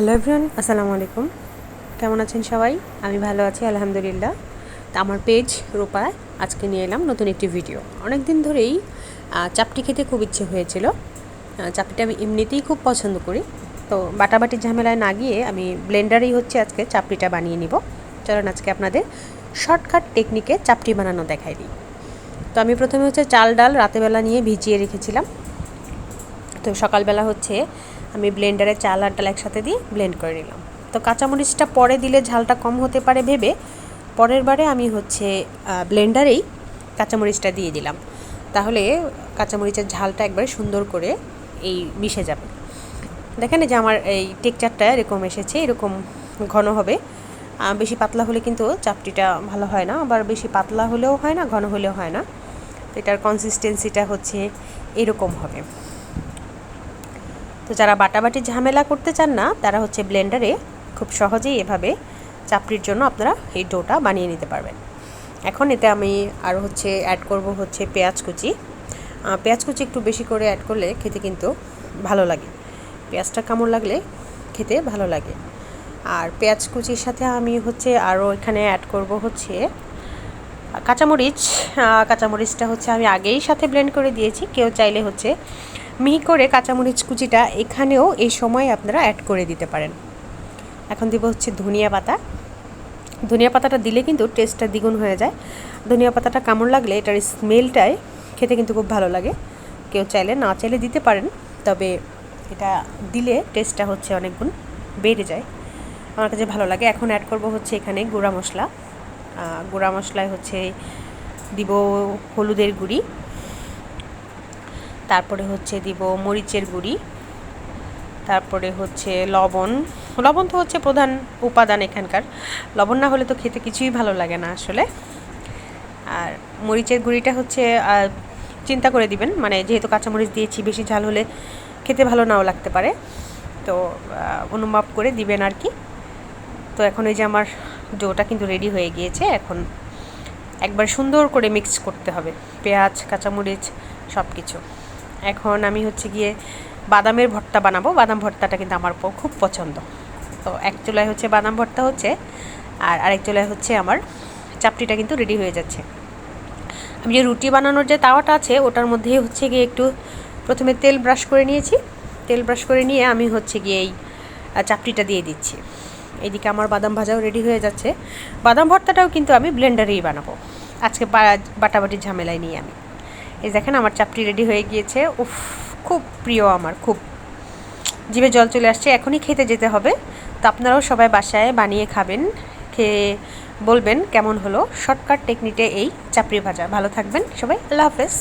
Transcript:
Hello everyone আসসালামু আলাইকুম। কেমন আছেন সবাই? আমি ভালো আছি, আলহামদুলিল্লাহ। তা আমার পেজ রূপায় আজকে নিয়ে এলাম নতুন একটি ভিডিও অনেক দিন ধরেই চাপটি খেতে খুব ইচ্ছে হয়েছিল। চাপটিটা আমি এমনিতেই খুব পছন্দ করি। তো বাটাবাটির ঝামেলায় না গিয়ে আমি ব্লেন্ডারেই হচ্ছে আজকে চাপটিটা বানিয়ে নিব। চলুন আজকে আপনাদের শর্টকাট টেকনিকে চাপটি বানানো দেখাই দিই। তো আমি প্রথমে হচ্ছে চাল, ডাল রাতেবেলা নিয়ে ভিজিয়ে রেখেছিলাম। তো সকালবেলা হচ্ছে আমি ব্লেন্ডারে চাল আর ডাল একসাথে দিয়ে ব্লেন্ড করে নিলাম। তো কাঁচামরিচটা পরে দিলে ঝালটা কম হতে পারে ভেবে পরের বারে আমি হচ্ছে ব্লেন্ডারেই কাঁচামরিচটা দিয়ে দিলাম। তাহলে কাঁচামরিচের ঝালটা একবারে সুন্দর করে এই মিশে যাবে। দেখেন যে আমার এই টেকচারটা এরকম এসেছে, এরকম ঘন হবে। বেশি পাতলা হলে কিন্তু চাপটিটা ভালো হয় না, আবার বেশি পাতলা হলেও হয় না, ঘন হলেও হয় না। এটার কনসিস্টেন্সিটা হচ্ছে এরকম হবে। তো যারা বাটাবাটি ঝামেলা করতে চান না, তারা হচ্ছে ব্লেন্ডারে খুব সহজেই এভাবে চাপড়ির জন্য আপনারা এই ডোটা বানিয়ে নিতে পারবেন। এখন এতে আমি আর হচ্ছে অ্যাড করব হচ্ছে পেঁয়াজ কুচি। পেঁয়াজ কুচি একটু বেশি করে অ্যাড করলে খেতে কিন্তু ভালো লাগে। পেঁয়াজটা কামড় লাগলে খেতে ভালো লাগে। আর পেঁয়াজ কুচির সাথে আমি হচ্ছে আরও এখানে অ্যাড করব হচ্ছে কাঁচামরিচ। কাঁচামরিচটা হচ্ছে আমি আগেই সাথে ব্লেন্ড করে দিয়েছি। কেউ চাইলে হচ্ছে মিহি করে কাঁচামরিচ কুচিটা এখানেও এই সময় আপনারা অ্যাড করে দিতে পারেন। এখন দিব হচ্ছে ধনিয়া পাতা। ধনিয়া পাতাটা দিলে কিন্তু টেস্টটা দ্বিগুণ হয়ে যায়। ধনিয়া পাতাটা কামড় লাগলে এটার স্মেলটাই খেতে কিন্তু খুব ভালো লাগে। কেউ চাইলে না চাইলে দিতে পারেন, তবে এটা দিলে টেস্টটা হচ্ছে অনেক গুণ বেড়ে যায়। আমার কাছে ভালো লাগে। এখন অ্যাড করব হচ্ছে এখানে গুঁড়া মশলা। গুঁড়া মশলায় হচ্ছে দিব হলুদের গুঁড়ি। তারপরে হচ্ছে দিব মরিচের গুঁড়ি, তারপরে হচ্ছে লবণ। লবণ তো হচ্ছে প্রধান উপাদান এখানকার। লবণ না হলে তো খেতে কিছুই ভালো লাগে না আসলে। আর মরিচের গুঁড়িটা হচ্ছে চিন্তা করে দিবেন। মানে যেহেতু কাঁচামরিচ দিয়েছি, বেশি ঝাল হলে খেতে ভালো নাও লাগতে পারে। তো অনুমাপ করে দিবেন আর কি। তো এখন এই যে আমার ডোটা কিন্তু রেডি হয়ে গিয়েছে। এখন একবার সুন্দর করে মিক্স করতে হবে। পেঁয়াজ, কাঁচামরিচ সব কিছু এখন আমি হচ্ছে গিয়ে বাদামের ভর্তা বানাবো। বাদাম ভর্তাটা কিন্তু আমার খুব পছন্দ। তো এক চুলায় হচ্ছে বাদাম ভর্তা হচ্ছে, আর আরেক চুলায় হচ্ছে আমার চাপটিটা কিন্তু রেডি হয়ে যাচ্ছে। আমি যে রুটি বানানোর যে তাওয়াটা আছে, ওটার মধ্যে হচ্ছে গিয়ে একটু প্রথমে তেল ব্রাশ করে নিয়েছি। তেল ব্রাশ করে নিয়ে আমি হচ্ছে গিয়ে এই চাপটিটা দিয়ে দিচ্ছি। এদিকে আমার বাদাম ভাজাও রেডি হয়ে যাচ্ছে। বাদাম ভর্তাটাও কিন্তু আমি ব্লেন্ডারেই বানাবো। আজকে বাটাবাটির ঝামেলায় নিয়ে আমি। এই দেখেন আমার চাপটি রেডি হয়ে গিয়েছে। উফ, খুব প্রিয় আমার, খুব। জিভে জল চলে আসছে, এখনই খেতে যেতে হবে। তো আপনারাও সবাই বাসায় বানিয়ে খাবেন, খেয়ে বলবেন কেমন হলো। শর্টকাট টেকনিকে এই চাপড়ি ভাজা। ভালো থাকবেন সবাই, আল্লাহ হাফেজ।